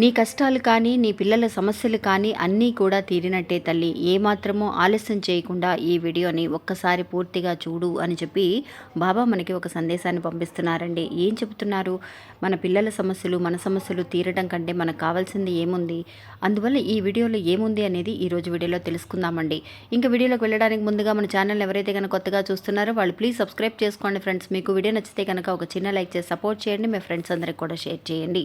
నీ కష్టాలు కానీ నీ పిల్లల సమస్యలు కానీ అన్నీ కూడా తీరినట్టే తల్లి. ఏమాత్రమో ఆలస్యం చేయకుండా ఈ వీడియోని ఒక్కసారి పూర్తిగా చూడు అని చెప్పి బాబా మనకి ఒక సందేశాన్ని పంపిస్తున్నారండి. ఏం చెబుతున్నారు? మన పిల్లల సమస్యలు మన సమస్యలు తీరడం కంటే మనకు కావాల్సింది ఏముంది? అందువల్ల ఈ వీడియోలో ఏముంది అనేది ఈ రోజు వీడియోలో తెలుసుకుందామండి. ఇంకా వీడియోలోకి వెళ్ళడానికి ముందుగా మన ఛానల్ ఎవరైతే కనుక కొత్తగా చూస్తున్నారో వాళ్ళు ప్లీజ్ సబ్స్క్రైబ్ చేసుకోండి ఫ్రెండ్స్. మీకు వీడియో నచ్చితే కనుక ఒక చిన్న లైక్ చేసి సపోర్ట్ చేయండి. మీ ఫ్రెండ్స్ అందరికి కూడా షేర్ చేయండి.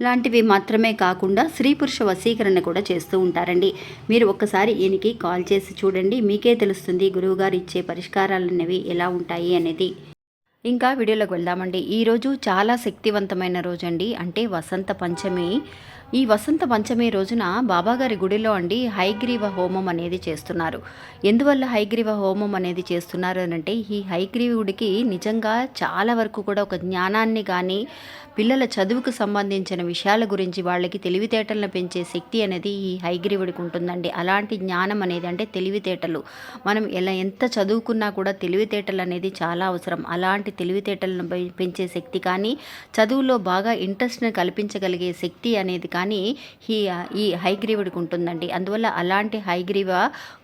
లాంటివి మాత్రమే కాకుండా స్త్రీ పురుష వశీకరణ కూడా చేస్తూ ఉంటారండి. మీరు ఒక్కసారి ఈయనకి కాల్ చేసి చూడండి. మీకే తెలుస్తుంది గురువుగారు ఇచ్చే పరిష్కారాలు అనేవి ఎలా ఉంటాయి అనేది. ఇంకా వీడియోలోకి వెళ్దామండి. ఈరోజు చాలా శక్తివంతమైన రోజు అండి అంటే వసంత పంచమి ఈ వసంత పంచమి రోజున బాబాగారి గుడిలో అండి హైగ్రీవ హోమం అనేది చేస్తున్నారు. ఎందువల్ల హైగ్రీవ హోమం అనేది చేస్తున్నారు అని అంటే ఈ హైగ్రీవుడికి నిజంగా చాలా వరకు కూడా ఒక జ్ఞానాన్ని కానీ పిల్లల చదువుకు సంబంధించిన విషయాల గురించి వాళ్ళకి తెలివితేటలను పెంచే శక్తి అనేది ఈ హైగ్రీవుడికి ఉంటుందండి. అలాంటి జ్ఞానం అనేది అంటే తెలివితేటలు. మనం ఎలా ఎంత చదువుకున్నా కూడా తెలివితేటలు అనేది చాలా అవసరం. అలాంటి తెలివితేటలను పెంచే శక్తి కానీ చదువులో బాగా ఇంట్రెస్ట్ని కల్పించగలిగే శక్తి అనేది కానీ ఈ ఈ హైగ్రీవుడికి ఉంటుందండి. అందువల్ల అలాంటి హైగ్రీవ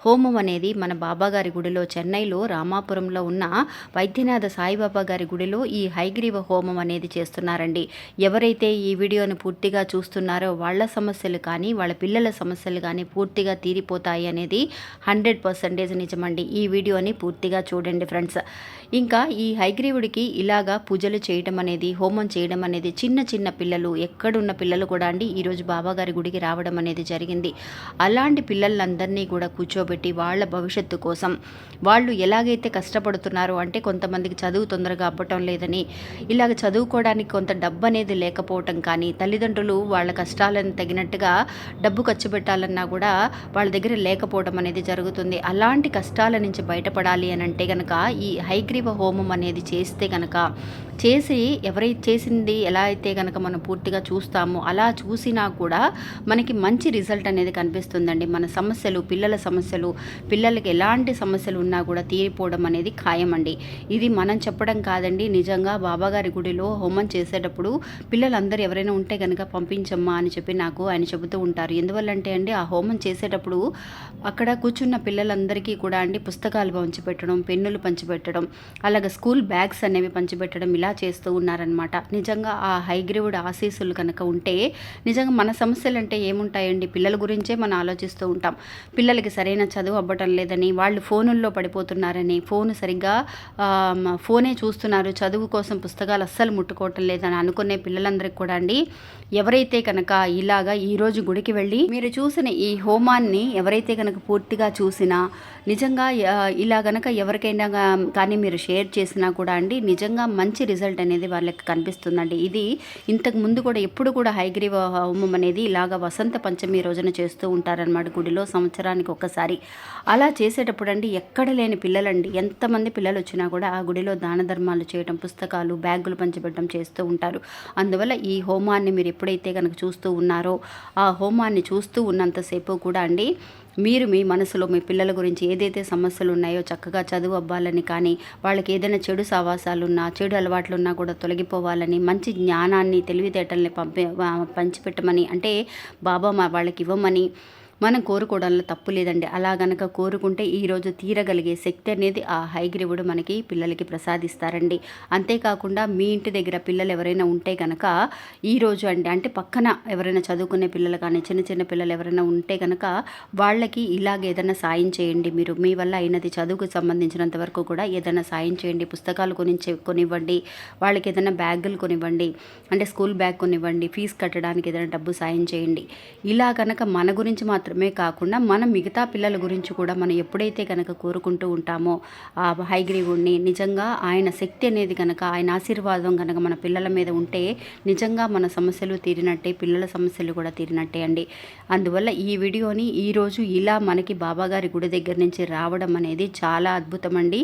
హోమం అనేది మన బాబాగారి గుడిలో చెన్నైలో రామాపురంలో ఉన్న వైద్యనాథ సాయిబాబా గారి గుడిలో ఈ హైగ్రీవ హోమం అనేది చేస్తున్నారండి. ఎవరైతే ఈ వీడియోని పూర్తిగా చూస్తున్నారో వాళ్ళ సమస్యలు కానీ వాళ్ళ పిల్లల సమస్యలు కానీ పూర్తిగా తీరిపోతాయి అనేది హండ్రెడ్ పర్సెంటేజ్ నిజమండి. ఈ వీడియోని పూర్తిగా చూడండి ఫ్రెండ్స్. ఇంకా ఈ హైగ్రీవుడికి ఇలాగా పూజలు చేయడం అనేది హోమం చేయడం అనేది చిన్న చిన్న పిల్లలు ఎక్కడున్న పిల్లలు కూడా అండి ఈరోజు బాబాగారి గుడికి రావడం అనేది జరిగింది. అలాంటి పిల్లలందరినీ కూడా కూర్చోబెట్టి వాళ్ళ భవిష్యత్తు కోసం వాళ్ళు ఎలాగైతే కష్టపడుతున్నారో అంటే కొంతమందికి చదువు తొందరగా అవ్వటం లేదని ఇలాగ చదువుకోవడానికి కొంత డబ్బు అనేది లేకపోవటం కానీ తల్లిదండ్రులు వాళ్ళ కష్టాలను తగినట్టుగా డబ్బు ఖర్చు పెట్టాలన్నా కూడా వాళ్ళ దగ్గర లేకపోవడం అనేది జరుగుతుంది. అలాంటి కష్టాల నుంచి బయటపడాలి అని అంటే కనుక ఈ హైగ్రీవ హోమం అనేది చేస్తే కనుక చేసి ఎవరైతే చేసింది ఎలా అయితే కనుక మనం పూర్తిగా చూస్తామో అలా చూసి చూసినా కూడా మనకి మంచి రిజల్ట్ అనేది కనిపిస్తుందండి. మన సమస్యలు పిల్లల సమస్యలు పిల్లలకి ఎలాంటి సమస్యలు ఉన్నా కూడా తీరిపోవడం అనేది ఖాయం అండి ఇది మనం చెప్పడం కాదండి. నిజంగా బాబాగారి గుడిలో హోమం చేసేటప్పుడు పిల్లలందరూ ఎవరైనా ఉంటే కనుక పంపించమ్మా అని చెప్పి నాకు ఆయన చెబుతూ ఉంటారు. ఎందువల్లంటే అండి ఆ హోమం చేసేటప్పుడు అక్కడ కూర్చున్న పిల్లలందరికీ కూడా అండి పుస్తకాలు పంచిపెట్టడం పెన్నులు పంచిపెట్టడం అలాగే స్కూల్ బ్యాగ్స్ అనేవి పంచిపెట్టడం ఇలా చేస్తూ ఉన్నారనమాట నిజంగా ఆ హైగ్రీవుడ్ ఆశీస్సులు కనుక ఉంటే నిజంగా నిజంగా మన సమస్యలు అంటే ఏముంటాయండి? పిల్లల గురించే మనం ఆలోచిస్తూ ఉంటాం. పిల్లలకి సరైన చదువు అవ్వటం లేదని వాళ్ళు ఫోనుల్లో పడిపోతున్నారని ఫోన్ సరిగ్గా ఫోనే చూస్తున్నారు. చదువు కోసం పుస్తకాలు అస్సలు ముట్టుకోవటం లేదని అనుకునే పిల్లలందరికీ కూడా అండి ఎవరైతే కనుక ఇలాగా ఈరోజు గుడికి వెళ్ళి మీరు చూసిన ఈ హోమాన్ని ఎవరైతే కనుక పూర్తిగా చూసినా నిజంగా ఇలా కనుక ఎవరికైనా కానీ మీరు షేర్ చేసినా కూడా అండి నిజంగా మంచి రిజల్ట్ అనేది వాళ్ళకి కనిపిస్తుందండి. ఇది ఇంతకు ముందు కూడా ఎప్పుడు కూడా హైగ్రీవ్ హోమం అనేది ఇలాగ వసంత పంచమి రోజున చేస్తూ ఉంటారనమాట గుడిలో సంవత్సరానికి ఒక్కసారి. అలా చేసేటప్పుడు అండి ఎక్కడ లేని పిల్లలండి ఎంతమంది పిల్లలు వచ్చినా కూడా ఆ గుడిలో దాన ధర్మాలు చేయడం పుస్తకాలు బ్యాగులు పంచిపెట్టడం చేస్తూ ఉంటారు. అందువల్ల ఈ హోమాన్ని మీరు ఎప్పుడైతే కనుక చూస్తూ ఉన్నారో ఆ హోమాన్ని చూస్తూ ఉన్నంతసేపు కూడా అండి మీరు మీ మనసులో మీ పిల్లల గురించి ఏదైతే సమస్యలు ఉన్నాయో చక్కగా చదువు అవ్వాలని కానీ వాళ్ళకి ఏదైనా చెడు సావాసాలు ఉన్నా చెడు అలవాట్లు ఉన్నా కూడా తొలగిపోవాలని మంచి జ్ఞానాన్ని తెలివితేటల్ని పంపి పంచిపెట్టమని అంటే బాబా మా వాళ్ళకి ఇవ్వమని మనం కోరుకోవడంలో తప్పు లేదండి. అలా గనక కోరుకుంటే ఈరోజు తీరగలిగే శక్తి అనేది ఆ హైగ్రీవుడు మనకి పిల్లలకి ప్రసాదిస్తారండి. అంతేకాకుండా మీ ఇంటి దగ్గర పిల్లలు ఎవరైనా ఉంటే కనుక ఈరోజు అండి అంటే పక్కన ఎవరైనా చదువుకునే పిల్లలు కానీ చిన్న చిన్న పిల్లలు ఎవరైనా ఉంటే కనుక వాళ్ళకి ఇలాగ ఏదైనా సాయం చేయండి. మీరు మీ వల్ల అయినది చదువుకు సంబంధించినంత వరకు కూడా ఏదైనా సాయం చేయండి. పుస్తకాలు కొని కొనివ్వండి. వాళ్ళకి ఏదైనా బ్యాగులు కొనివ్వండి. అంటే స్కూల్ బ్యాగ్ కొనివ్వండి. ఫీజు కట్టడానికి ఏదైనా డబ్బు సాయం చేయండి. ఇలా కనుక మన గురించి మాత్రం మాత్రమే కాకుండా మన మిగతా పిల్లల గురించి కూడా మనం ఎప్పుడైతే కనుక కోరుకుంటూ ఉంటామో ఆ హైగ్రీవుడిని నిజంగా ఆయన శక్తి అనేది కనుక ఆయన ఆశీర్వాదం కనుక మన పిల్లల మీద ఉంటే నిజంగా మన సమస్యలు తీరినట్టే పిల్లల సమస్యలు కూడా తీరినట్టే అండి. అందువల్ల ఈ వీడియోని ఈరోజు ఇలా మనకి బాబాగారి గుడి దగ్గర నుంచి రావడం అనేది చాలా అద్భుతం అండి.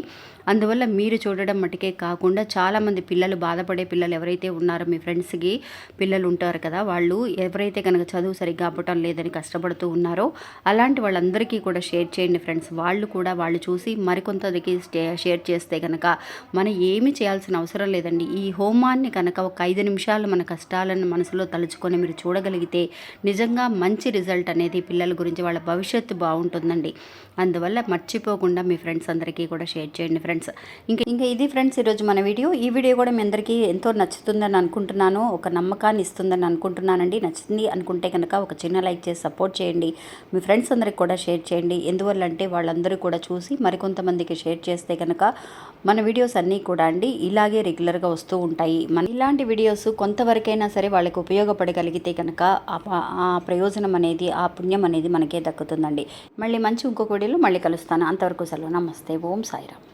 అందువల్ల మీరు చూడడం మటుకే కాకుండా చాలామంది పిల్లలు బాధపడే పిల్లలు ఎవరైతే ఉన్నారో మీ ఫ్రెండ్స్కి పిల్లలు ఉంటారు కదా వాళ్ళు ఎవరైతే కనుక చదువు సరిగ్గా అవ్వటం లేదని కష్టపడుతూ ఉన్నారు అలాంటి వాళ్ళందరికీ కూడా షేర్ చేయండి ఫ్రెండ్స్. వాళ్ళు కూడా వాళ్ళు చూసి మరికొంతదికి షేర్ చేస్తే కనుక మనం ఏమి చేయాల్సిన అవసరం లేదండి. ఈ హోమాన్ని కనుక ఒక ఐదు నిమిషాలు మన కష్టాలను మనసులో తలుచుకొని మీరు చూడగలిగితే నిజంగా మంచి రిజల్ట్ అనేది పిల్లల గురించి వాళ్ళ భవిష్యత్తు బాగుంటుందండి. అందువల్ల మర్చిపోకుండా మీ ఫ్రెండ్స్ అందరికీ కూడా షేర్ చేయండి ఫ్రెండ్స్. ఇంకా ఇంకా ఇది ఫ్రెండ్స్ ఈరోజు మన వీడియో. ఈ వీడియో కూడా మీ అందరికీ ఎంతో నచ్చుతుందని అనుకుంటున్నాను. ఒక నమ్మకాన్ని ఇస్తుందని అనుకుంటున్నానండి. నచ్చుతుంది అనుకుంటే కనుక ఒక చిన్న లైక్ చేసి సపోర్ట్ చేయండి. మీ ఫ్రెండ్స్ అందరికి కూడా షేర్ చేయండి. ఎందువల్ల అంటే వాళ్ళందరూ కూడా చూసి మరికొంతమందికి షేర్ చేస్తే కనుక మన వీడియోస్ అన్నీ కూడా అండి ఇలాగే రెగ్యులర్గా వస్తూ ఉంటాయి. మన ఇలాంటి వీడియోస్ కొంతవరకైనా సరే వాళ్ళకి ఉపయోగపడగలిగితే కనుక ఆ- ఆ ప్రయోజనం అనేది ఆ పుణ్యం అనేది మనకే దక్కుతుందండి. మళ్ళీ మంచి ఇంకొక వీడియోలో మళ్ళీ కలుస్తాను. అంతవరకు సెలవు. నమస్తే. ఓం సాయిరామ్.